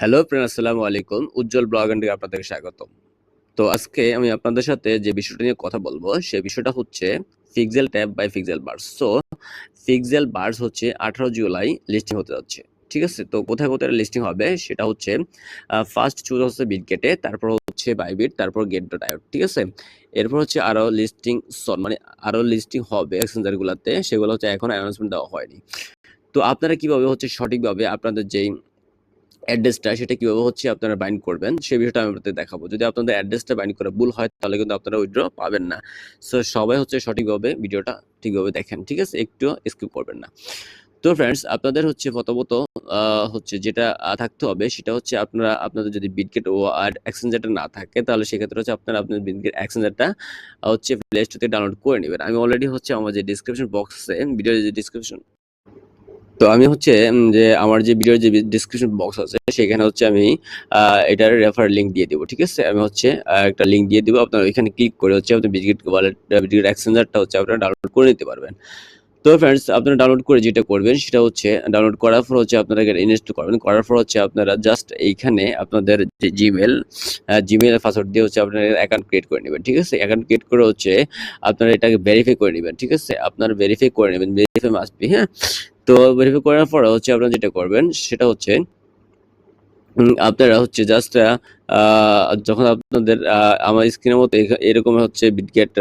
Hello friend আসসালামু আলাইকুম। উজ্জ্বল blog and আপনাদের স্বাগত তো আজকে আমি আপনাদের সাথে যে বিষয়টা নিয়ে কথা বলব, সেই বিষয়টা হচ্ছে Pixel Tap by Pixelverse so Pixelverse হচ্ছে আঠারো জুলাই লিস্টিং হতে যাচ্ছে। ঠিক আছে? তো কোথায় কোথায় লিস্টিং হবে সেটা হচ্ছে ফার্স্ট চুজ হচ্ছে বিটগেটে তারপর হচ্ছে বাইবিট তারপর গেট ডট আইও ঠিক আছে? এরপর হচ্ছে আরও লিস্টিং মানে আরও লিস্টিং হবে এক্সচেঞ্জারগুলোতে সেগুলো হচ্ছে এখন অ্যানাউন্সমেন্ট দেওয়া হয়নি। তো আপনারা কীভাবে হচ্ছে সঠিকভাবে আপনাদের যেই অ্যাড্রেসটা সেটা কীভাবে হচ্ছে আপনারা বাইন্ড করবেন সেই বিষয়টা আমি আপনাদের দেখাবো। যদি আপনাদের অ্যাড্রেসটা বাইন্ড করে ভুল হয়, তাহলে কিন্তু আপনারা উইড্র পাবেন না। সো সবাই হচ্ছে সঠিকভাবে ভিডিওটা ঠিকভাবে দেখেন, ঠিক আছে? একটু স্কিপ করবেন না। তো ফ্রেন্ডস আপনাদের হচ্ছে প্রথমত হচ্ছে যেটা থাকতে হবে সেটা হচ্ছে আপনারা, আপনাদের যদি বিটগেট ও আর এক্সচেঞ্জারটা না থাকে, তাহলে সেক্ষেত্রে হচ্ছে আপনারা আপনার বিটগেট এক্সচেঞ্জারটা হচ্ছে প্লে স্টোর থেকে ডাউনলোড করে নেবেন। আমি অলরেডি হচ্ছে আমার যে ডিসক্রিপশন বক্সে ভিডিওর যে ডিসক্রিপশন তো আমি হচ্ছে যে আমার যে ভিডিওর যে ডিসক্রিপশন বক্স আছে, সেখানে হচ্ছে আমি এটার রেফার লিঙ্ক দিয়ে দিব, ঠিক আছে? আমি হচ্ছে একটা লিঙ্ক দিয়ে দিব, আপনার ওইখানে ক্লিক করে হচ্ছে আপনি বিজগেট ওয়ালেট বিজগেট এক্সচেঞ্জারটা হচ্ছে আপনারা ডাউনলোড করে নিতে পারবেন। তো ফ্রেন্ডস আপনারা ডাউনলোড করে যেটা করবেন, সেটা হচ্ছে ডাউনলোড করার পর হচ্ছে আপনারা ইনস্টল করবেন। করার পর হচ্ছে আপনারা জাস্ট এইখানে আপনাদের যে জিমেল জিমেল পাসওয়ার্ড দিয়ে হচ্ছে আপনারা অ্যাকাউন্ট ক্রিয়েট করে নেবেন, ঠিক আছে? অ্যাকাউন্ট ক্রিয়েট করে হচ্ছে আপনারা এটাকে ভেরিফাই করে নেবেন, ঠিক আছে? আপনারা ভেরিফাই করে নেবেন ভেরিফাই মাস্ট বি হ্যাঁ? তো ভেরিফাই করার পরে হচ্ছে আপনারা যেটা করবেন সেটা হচ্ছে আপনারা হচ্ছে জাস্ট যখন আপনাদের আমার স্ক্রিনের মতো এরকম হচ্ছে বিটগেট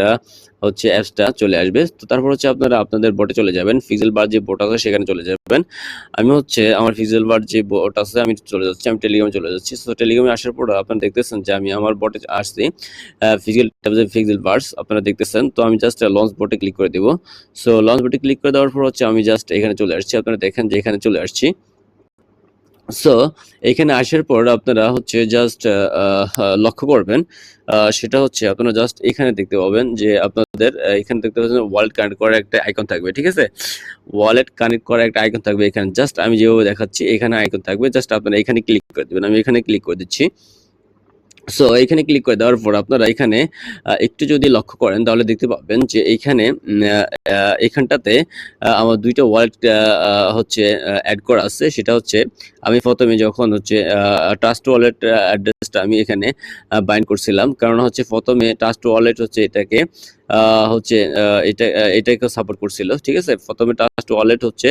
হচ্ছে অ্যাপসটা চলে আসবে। তো তারপর হচ্ছে আপনারা আপনাদের বোটে চলে যাবেন। ফিজেল বার যে বোট আছে সেখানে চলে যাবেন। আমি হচ্ছে আমার ফিজেল বার যে বোট আছে আমি চলে যাচ্ছি, আমি টেলিগ্রামে চলে যাচ্ছি। তো টেলিগ্রামে আসার পর আপনারা দেখতেছেন যে আমি আমার বোটে আসছি ট্যাবে ফিক্সেল বার্স আপনারা দেখতেছেন। তো আমি জাস্ট লঞ্চ বোটে ক্লিক করে দিব। সো লঞ্চ বোটে ক্লিক করে দেওয়ার পর হচ্ছে আমি জাস্ট এখানে চলে আসছি। আপনারা দেখেন যে এখানে চলে আসছি। সো এখানে আসার পর আপনারা হচ্ছে জাস্ট লক্ষ্য করবেন সেটা হচ্ছে আপনারা জাস্ট এখানে দেখতে পাবেন যে আপনাদের এখানে দেখতে পাচ্ছেন ওয়ালেট কানেক্ট করার একটা আইকন থাকবে, ঠিক আছে? ওয়ালেট কানেক্ট করার একটা আইকন থাকবে এখানে। জাস্ট আমি যেভাবে দেখাচ্ছি, এখানে আইকন থাকবে। জাস্ট আপনারা এখানে ক্লিক করে দেবেন। আমি এখানে ক্লিক করে দিচ্ছি। সো এখানে ক্লিক করে দেওয়ার পর আপনারা এখানে একটু যদি লক্ষ্য করেন, তাহলে দেখতে পাবেন যে এইখানে এখানটাতে আমার দুইটা ওয়ালেট হচ্ছে অ্যাড করা আছে। সেটা হচ্ছে, আমি প্রথমে যখন হচ্ছে ট্রাস্ট ওয়ালেট অ্যাড্রেসটা আমি এখানে বাইন্ড করছিলাম। কারণ হচ্ছে প্রথমে ট্রাস্ট ওয়ালেট হচ্ছে এটাকে হচ্ছে এটা এটাকে সাপোর্ট করছিল, ঠিক আছে? প্রথমে ট্রাস্ট ওয়ালেট হচ্ছে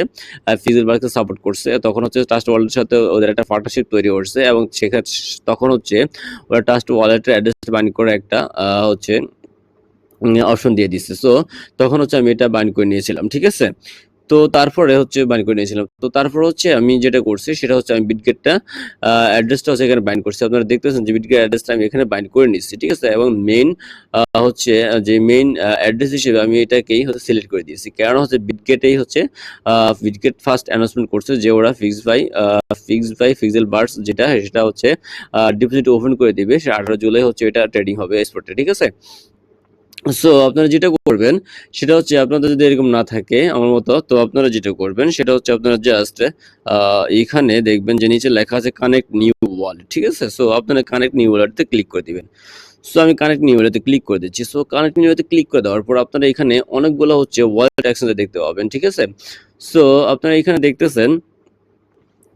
ফিজিল বার্ককে সাপোর্ট করছে। তখন হচ্ছে ট্রাস্ট ওয়ালেটের সাথে ওদের একটা পার্টনারশিপ তৈরি করছে এবং সেখানে, তখন হচ্ছে ওরা ট্রাস্ট ওয়ালেটের অ্যাড্রেস বাইন্ড করে একটা হচ্ছে অপশন দিয়ে দিচ্ছে সো তখন হচ্ছে আমি এটা বাইন করে নিয়েছিলাম, ঠিক আছে? তো তারপরে হচ্ছে বাইন্ড করে নিয়েছিলাম। তো তারপর হচ্ছে আমি যেটা করছি, সেটা হচ্ছে আমি বিটগেটটা অ্যাড্রেসটা হচ্ছে এখানে বাইন্ড করছি। আপনারা দেখতেছেন যে বিটগেট অ্যাড্রেসটা আমি এখানে বাইন্ড করে নিচ্ছি ঠিক আছে? এবং মেইন হচ্ছে যে মেইন অ্যাড্রেস হিসেবে আমি এটাকেই হচ্ছে সিলেক্ট করে দিয়েছি। কারণ হচ্ছে বিটগেটেই হচ্ছে বিটগেট ফার্স্ট অ্যানাউন্সমেন্ট করছে যে ওরা fix by fix by Pixelverse যেটা, সেটা হচ্ছে ডিপোজিট ওপেন করে দিবে। সে আঠারো জুলাই হচ্ছে এটা ট্রেডিং হবে স্পটে ঠিক আছে? সো আপনারা যেটা করবেন, সেটা হচ্ছে আপনাদের যদি এরকম না থাকে আমার মতো, তো আপনারা যেটা করবেন, সেটা হচ্ছে আপনারা জাস্ট এখানে দেখবেন যে নিচে লেখা আছে কানেক্ট নিউ ওয়ালেট ঠিক আছে? সো আপনারা কানেক্ট নিউ ওয়ালেটতে ক্লিক করে দিবেন। সো আমি কানেক্ট নিউ ওয়ালেটে ক্লিক করে দিচ্ছি। সো কানেক্ট নিউ ওয়ালেটে ক্লিক করে দেওয়ার পর আপনারা এখানে অনেকগুলো হচ্ছে ওয়ালেট এক্সচেঞ্জ দেখতে পাবেন, ঠিক আছে? সো আপনারা এখানে দেখতেছেন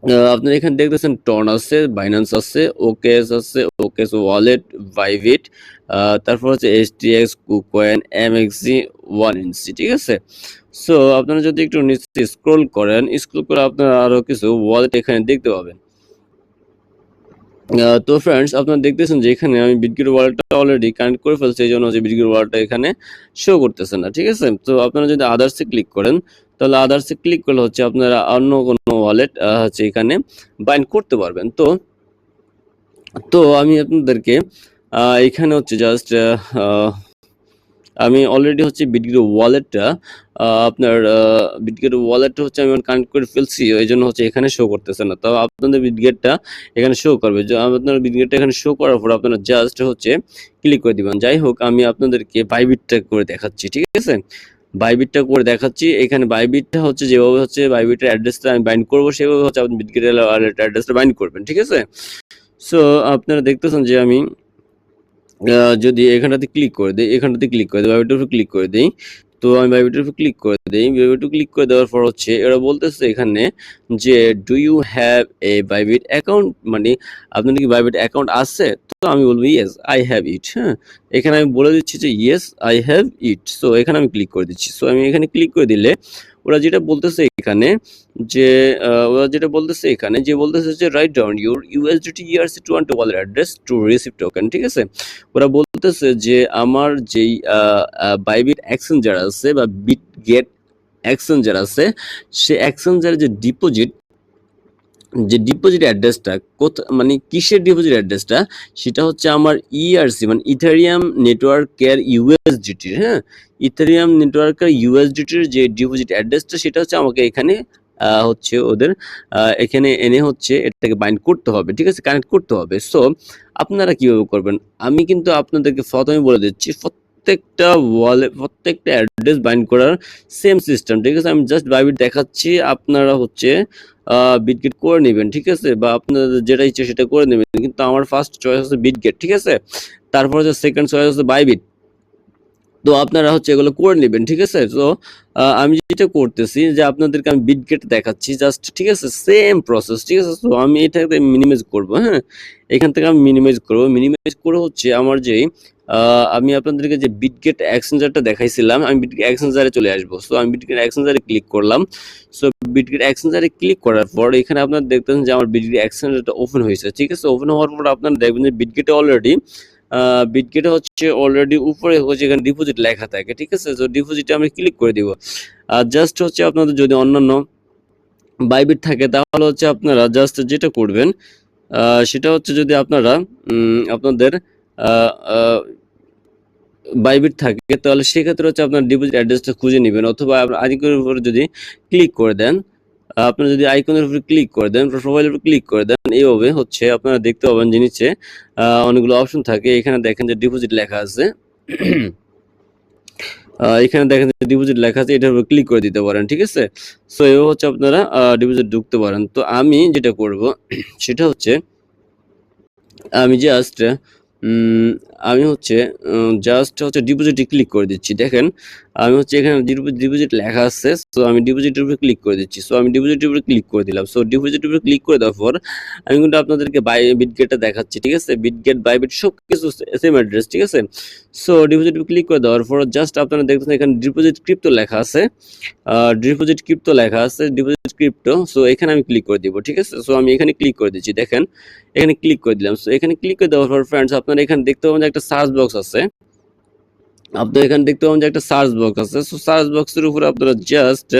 আপনারা এখানে দেখতেছেন টর্ন আছে বাইন্যান্স আছে ওকেস আছে ওকেস ওয়ালেট ভাইভিট তারপর হচ্ছে S T X KuCoin MEXC one inch ঠিক আছে? সো আপনারা যদি একটু নিচে স্ক্রল করেন স্ক্রল করে আপনারা আরও কিছু ওয়ালেট এখানে দেখতে পাবেন। তো ফ্রেন্ডস আপনারা দেখতেছেন যে এখানে আমি বিটগেট ওয়ালেটটা অলরেডি কানেক্ট করে ফেলছি, এই জন্য হচ্ছে বিটগেট ওয়ালেটটা এখানে শো করতেছে না, ঠিক আছে? তো আপনারা যদি আদার্সে ক্লিক করেন তাহলে আদার্সে ক্লিক করলে হচ্ছে আপনারা অন্য কোনো ওয়ালেট হচ্ছে এখানে বাইন্ড করতে পারবেন। তো তো আমি আপনাদেরকে এখানে হচ্ছে জাস্ট আমি অলরেডি হচ্ছে বিটগেট ওয়ালেটটা আপনার বিটগেট ওয়ালেটটা হচ্ছে আমি কানেক্ট করে ফেলছি এই জন্য হচ্ছে এখানে শো করতেছে না। তো আপনাদের বিটগেটটা এখানে শো করবে। আপনার বিটগেটটা এখানে শো করার পর আপনারা জাস্ট হচ্ছে ক্লিক করে দিবেন। যাই হোক, আমি আপনাদেরকে বাইবিটটা করে দেখাচ্ছি, ঠিক আছে? বাইবিটটা করে দেখাচ্ছি। এখানে বাইবিটটা হচ্ছে যেভাবে হচ্ছে বাইবিটের অ্যাড্রেসটা আমি বাইন্ড করব, সেভাবে হচ্ছে আপনি বিটগেটের অ্যাড্রেসটা বাইন্ড করবেন, ঠিক আছে? সো আপনারা দেখতেছেন যে আমি যদি এখানটাতে ক্লিক করে দিই, এখানটাতে ক্লিক করে দিই বাইবিটার উপর ক্লিক করে দিই তো আমি বায়োমেট্রিক ক্লিক করে দিই। বায়োমেট্রিক ক্লিক করে দেওয়ার পর হচ্ছে এরা বলতেছে এখানে যে do you have a Bybit account মানে আপনার কি বাইবিট অ্যাকাউন্ট আছে? তো আমি বলব ইয়েস আই হ্যাভ ইট হ্যাঁ? এখানে আমি বলে দিচ্ছি যে yes I have it so এখানে আমি ক্লিক করে দিচ্ছি। সো আমি এখানে ক্লিক করে দিলে ওরা যেটা বলতেছে এখানে যে ওরা যেটা বলতেছে এখানে যে বলতেছে যে write down your USDT ERC two one two wallet address to receive token ঠিক আছে? ওরা বলতেছে যে, আমার যেই বাইবিট এক্সচেঞ্জার আছে বা বিট গেট এক্সচেঞ্জার আছে, সে এক্সচেঞ্জারের যে ডিপোজিট যে ডিপোজিট অ্যাড্রেসটা কোথা মানে কিসের ডিপোজিট অ্যাড্রেসটা সেটা হচ্ছে আমার ইআরসি মানে ইথারিয়াম নেটওয়ার্কের ইউএসডিটির হ্যাঁ? ইথারিয়াম নেটওয়ার্কের ইউএসডিটির যে ডিপোজিট অ্যাড্রেসটা সেটা হচ্ছে আমাকে এখানে হচ্ছে ওদের এখানে এনে হচ্ছে এটাকে বাইন্ড করতে হবে, ঠিক আছে? কানেক্ট করতে হবে। সো আপনারা কীভাবে করবেন? আমি কিন্তু আপনাদেরকে প্রথমে বলে দিচ্ছি, প্রত্যেকটা ওয়ালে প্রত্যেকটা অ্যাড্রেস বাইন্ড করার সেম সিস্টেম ঠিক আছে? আমি জাস্ট বাইবিট দেখাচ্ছি, আপনারা হচ্ছে বিটগেট করে নেবেন, ঠিক আছে? বা আপনাদের যেটা ইচ্ছে সেটা করে নেবেন। কিন্তু আমার ফার্স্ট চয়েস হচ্ছে বিটগেট ঠিক আছে? তারপর হচ্ছে সেকেন্ড চয়েস হচ্ছে বাইবিট তো আপনারা হচ্ছে এগুলো করে নেবেন, ঠিক আছে? তো আমি যেটা করতেছি যে আপনাদেরকে আমি বিটগেট দেখাচ্ছি জাস্ট ঠিক আছে? সেম প্রসেস ঠিক আছে? তো আমি এটাকে মিনিমাইজ করব হ্যাঁ? এখান থেকে আমি মিনিমাইজ করব। মিনিমাইজ করে হচ্ছে আমার যে আমি আপনাদেরকে যে বিটগেট এক্সচেঞ্জারটা দেখাইছিলাম, আমি বিটগেট এক্সচেঞ্জারে চলে আসব। সো আমি বিটগেট এক্সচেঞ্জারে ক্লিক করলাম। সো বিটগেট এক্সচেঞ্জারে ক্লিক করার পর এখানে আপনারা দেখতেছেন যে আমার বিটগেট এক্সচেঞ্জারটা ওপেন হয়েছে, ঠিক আছে? ওপেন হওয়ার পর আপনারা দেখবেন যে বিটগেটে অলরেডি বিটগেটে হচ্ছে অলরেডি উপরে হচ্ছে এখানে ডিপোজিট লেখা থাকে, ঠিক আছে? তো ডিপোজিটে আমি ক্লিক করে দিব। আর জাস্ট হচ্ছে আপনাদের যদি অন্যান্য বাইবিট থাকে, তাহলে হচ্ছে আপনারা জাস্ট যেটা করবেন সেটা হচ্ছে যদি আপনারা আপনাদের বাইবিট থাকে, তাহলে সেক্ষেত্রে হচ্ছে আপনার ডিপোজিট অ্যাড্রেসটা খুঁজে নেবেন। অথবা আপনার আইকনের উপরে যদি ক্লিক করে দেন আহ, আপনি যদি আইকনের উপরে ক্লিক করে দেন প্রোফাইলের উপরে ক্লিক করে দেন এইভাবে হচ্ছে আপনারা দেখতে পাবেন যে নিচে অনেকগুলো অপশন থাকে। এখানে দেখেন যে ডিপোজিট লেখা আছে। এখানে দেখেন যে ডিপোজিট লেখা আছে এটার উপর ক্লিক করে দিতে পারেন ঠিক আছে? সো এভাবে হচ্ছে আপনারা ডিপোজিট ঢুকতে পারেন। তো আমি যেটা করব সেটা হচ্ছে আমি জাস্ট আমি হচ্ছে জাস্ট হচ্ছে ডিপোজিটে ক্লিক করে দিচ্ছি। দেখেন, আমি হচ্ছে এখানে ডিপোজিট লেখা আছে সো আমি ডিপোজিটের উপরে ক্লিক করে দিচ্ছি। সো আমি ডিপোজিটের উপরে ক্লিক করে দিলাম। সো ডিপোজিটের উপরে ক্লিক করে দেওয়ার পর, আমি কিন্তু আপনাদেরকে বাই বিটগেটটা দেখাচ্ছি, ঠিক আছে? বিটগেট বাইবিট সব কিছু সেম অ্যাড্রেস ঠিক আছে? সো ডিপোজিট ক্লিক করে দেওয়ার পর জাস্ট আপনারা দেখতেছেন এখানে ডিপোজিট ক্রিপ্টো লেখা আছে। ডিপোজিট ক্রিপ্টো লেখা আছে ডিপোজিট ক্রিপ্টো সো এখানে আমি ক্লিক করে দিব, ঠিক আছে? সো আমি এখানে ক্লিক করে দিচ্ছি। দেখেন এখানে ক্লিক করে দিলাম। সো এখানে ক্লিক করে দেওয়ার পর ফ্রেন্ডস আপনারা এখানে দেখতে পাবেন যে একটা সার্চ বক্স আছে। আপনারা এখানে দেখতে পাবেন যে একটা সার্চ বক্স আছে। সো সার্চ বক্সের উপরে আপনারা জাস্ট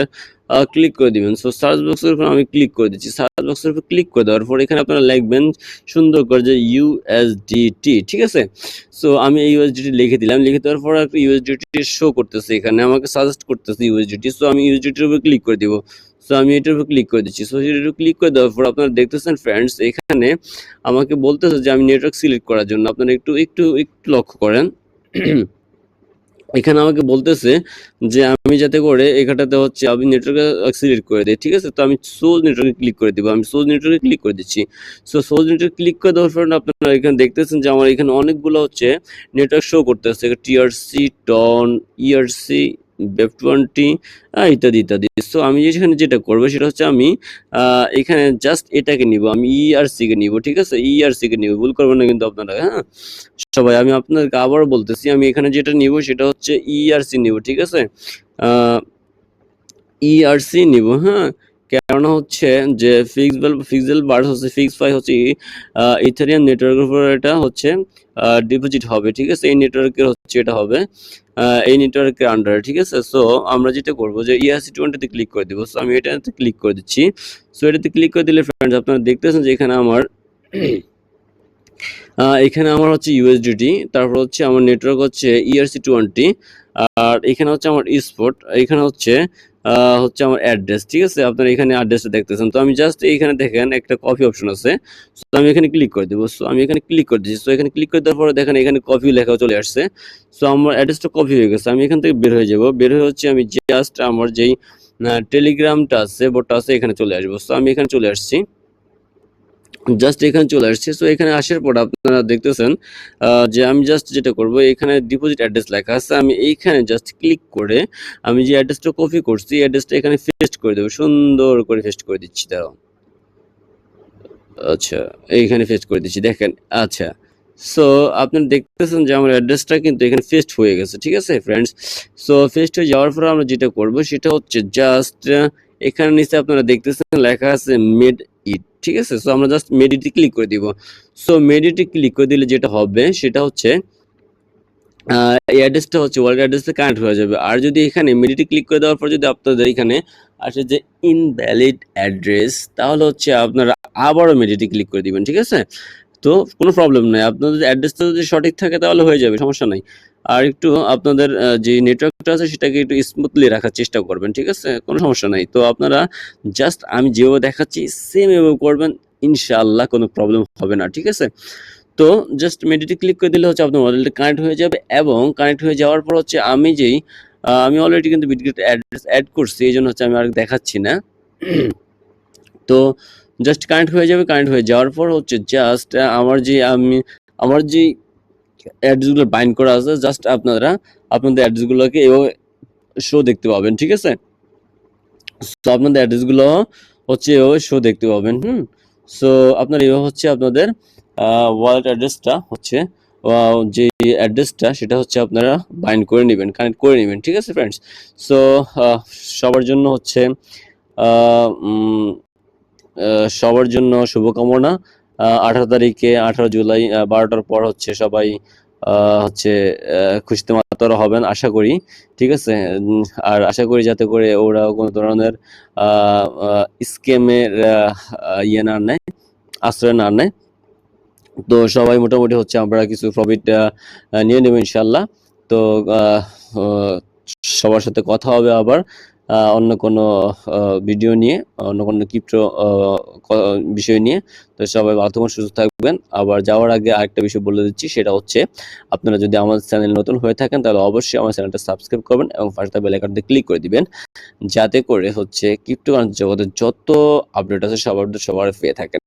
ক্লিক করে দিবেন। সো সার্চ বক্সের উপর আমি ক্লিক করে দিচ্ছি। সার্চ বক্সের উপর ক্লিক করে দেওয়ার পর এখানে আপনারা লিখবেন সুন্দর করে যে ইউএসডিটি ঠিক আছে? সো আমি ইউএসডিটি লিখে দিলাম। লিখে দেওয়ার পর একটা ইউএসডিটি শো করতেছে এখানে। আমাকে সাজেস্ট করতেছে ইউএসডিটি সো আমি ইউএসডিটির উপর ক্লিক করে দিব। সো আমি এটার উপর ক্লিক করে দিচ্ছি। সো এটার উপর ক্লিক করে দেওয়ার পর আপনারা দেখতেছেন ফ্রেন্ডস এখানে আমাকে বলতেছে যে আমি নেটওয়ার্ক সিলেক্ট করার জন্য। আপনারা একটু একটু একটু লক্ষ্য করেন। এখানে আমাকে বলতেছে যে আমি যাতে করে এখানটাতে হচ্ছে আমি নেটওয়ার্কে সিলেক্ট করে দিই, ঠিক আছে? তো আমি সোজ নেটওয়ার্কে ক্লিক করে দিব। আমি সোজ নেটওয়ার্কে ক্লিক করে দিচ্ছি। সো সোজ নেটওয়ার্ক ক্লিক করে দেওয়ার পর আপনারা এখানে দেখতেছেন যে আমার এখানে অনেকগুলো হচ্ছে নেটওয়ার্ক শো করতেছে। TRC TON ERC BEP twenty ইত্যাদি ইত্যাদি। সো আমি এখানে যেটা করব সেটা হচ্ছে আমি এখানে জাস্ট এটাকে নিব, আমি ই আর কে নিব, ঠিক আছে? ই আর কে নিব, ভুল করবেন না কিন্তু আপনারা হ্যাঁ? সবাই, আমি আপনাদেরকে আবার বলতেছি, আমি এখানে যেটা নিব সেটা হচ্ছে ই আর সি নিব, ঠিক আছে? ই আর সি নিব হ্যাঁ? কেননা হচ্ছে যে ফিক্সবেল ফিক্সেল বার্স হচ্ছে ফিক্স ফাই হচ্ছে ইথারিয়াম নেটওয়ার্কের উপর এটা হচ্ছে ডিপোজিট হবে, ঠিক আছে? এই নেটওয়ার্কের হচ্ছে এটা হবে এই নেটওয়ার্কের আন্ডারে ঠিক আছে? সো আমরা যেটা করব যে E ইআরসি টোয়েন্টিতে ক্লিক করে দিব। সো আমি এটাতে ক্লিক করে দিচ্ছি। সো এটাতে ক্লিক করে দিলে ফ্রেন্ডস আপনারা দেখতেছেন যে এখানে আমার এখানে আমার হচ্ছে ইউএসডিটি তারপর হচ্ছে আমার নেটওয়ার্ক হচ্ছে E ইআরসি টোয়েন্টি আর এখানে হচ্ছে আমার স্পট এখানে হচ্ছে হচ্ছে আমার অ্যাড্রেস ঠিক আছে? আপনারা এখানে অ্যাড্রেসটা দেখতেছেন। তো আমি জাস্ট এইখানে দেখেন, একটা কপি অপশন আছে। সো আমি এখানে ক্লিক করে দেবো। সো আমি এখানে ক্লিক করে দিচ্ছি। সো এখানে ক্লিক করে দেওয়ার পরে দেখেন, এখানে কপি লেখা চলে আসছে। সো আমার অ্যাড্রেসটা কপি হয়ে গেছে। আমি এখান থেকে বের হয়ে যাব। বের হয়ে হচ্ছে আমি জাস্ট আমার যেই টেলিগ্রামটা আছে বোর্ডটা আছে, এখানে চলে আসব। সো আমি এখানে চলে আসছি। জাস্ট এখানে চলে আসছে। সো এখানে আসার পর আপনারা দেখতেছেন যে আমি জাস্ট যেটা করব, এখানে ডিপোজিট অ্যাড্রেস লেখা আছে। আমি এইখানে জাস্ট ক্লিক করে আমি যে অ্যাড্রেসটা কপি করছি অ্যাড্রেসটা এখানে পেস্ট করে দেবো। সুন্দর করে পেস্ট করে দিচ্ছি, দাঁড়াও। আচ্ছা এইখানে পেস্ট করে দিচ্ছি, দেখেন আচ্ছা। সো আপনারা দেখতেছেন যে আমার অ্যাড্রেসটা কিন্তু এখানে পেস্ট হয়ে গেছে, ঠিক আছে ফ্রেন্ডস সো পেস্ট হয়ে যাওয়ার পর আমরা যেটা করব, সেটা হচ্ছে জাস্ট এখানে নিচে আপনারা দেখতেছেন লেখা আছে মেড ইট ঠিক আছে? সো আমরা জাস্ট মেডিটি ক্লিক করে দিব। সো মেডিটি ক্লিক করে দিলে যেটা হবে, সেটা হচ্ছে এই অ্যাড্রেসটা হচ্ছে ওয়ার্ল্ড অ্যাড্রেসে কানেক্ট হয়ে যাবে। আর যদি এখানে মেডিটি ক্লিক করে দেওয়ার পর যদি আপনাদের এখানে আসে যে ইনভ্যালিড অ্যাড্রেস তাহলে হচ্ছে আপনারা আবারও মেডিটি ক্লিক করে দিবেন, ঠিক আছে? তো কোনো প্রবলেম নাই। আপনাদের অ্যাড্রেসটা যদি সঠিক থাকে তাহলে হয়ে যাবে, সমস্যা নাই। আর একটু আপনাদের যে নেটওয়ার্কটা আছে সেটাকে একটু স্মুথলি রাখার চেষ্টা করবেন, ঠিক আছে? কোনো সমস্যা নাই। তো আপনারা জাস্ট আমি যেভাবে দেখাচ্ছি সেম এভাবে করবেন, ইনশাআল্লাহ কোনো প্রবলেম হবে না, ঠিক আছে? তো জাস্ট মেডিটি ক্লিক করে দিলে হচ্ছে আপনার মডেলটা কানেক্ট হয়ে যাবে এবং কানেক্ট হয়ে যাওয়ার পর হচ্ছে আমি যেই আমি অলরেডি কিন্তু বিটগেট অ্যাড্রেস অ্যাড করছি, এই জন্য হচ্ছে আমি আর দেখাচ্ছি না। তো জাস্ট কানেক্ট হয়ে যাবে কানেক্ট হয়ে যাওয়ার পর হচ্ছে জাস্ট আমার যে আমি, আমার যে অ্যাড্রেসগুলো বাইন্ড করা আছে জাস্ট আপনারা আপনাদের অ্যাড্রেসগুলোকে এভাবে শো দেখতে পাবেন, ঠিক আছে? সো আপনাদের অ্যাড্রেসগুলো হচ্ছে এভাবে শো দেখতে পাবেন, হুম? সো আপনার এভাবে হচ্ছে আপনাদের ওয়ালেট অ্যাড্রেসটা হচ্ছে যে অ্যাড্রেসটা সেটা হচ্ছে আপনারা বাইন্ড করে নেবেন কানেক্ট করে নেবেন, ঠিক আছে ফ্রেন্ডস সো সবার জন্য হচ্ছে সবার জন্য শুভকামনা। আঠারো তারিখে, আঠারো জুলাই বারোটার পর হচ্ছে সবাই হচ্ছে খুশিতে মাতারা হবেন, আশা করি। ঠিক আছে? আর আশা করি যাতে করে ওরা কোনো ধরনের স্কেমের ইয়ে না নেয়, আশ্রয় না নেয়। তো সবাই মোটামুটি হচ্ছে আমরা কিছু প্রফিট নিয়ে নেব ইনশাল্লাহ তো সবার সাথে কথা হবে আবার। অন্য কোনো ভিডিও নিয়ে, অন্য কোনো ক্রিপ্টো বিষয় নিয়ে। তো সবাই ভালো থাকুন, সুস্থ থাকবেন। আবার যাওয়ার আগে আরেকটা বিষয় বলে দিচ্ছি, সেটা হচ্ছে আপনারা যদি আমাদের চ্যানেল নতুন হয়ে থাকেন, তাহলে অবশ্যই আমার চ্যানেলটা সাবস্ক্রাইব করবেন এবং ফার্স্ট বেল আইকনটি ক্লিক করে দিবেন। যাতে করে হচ্ছে ক্রিপ্টো জগতের যত আপডেট আছে সবার সবার পেয়ে থাকেন।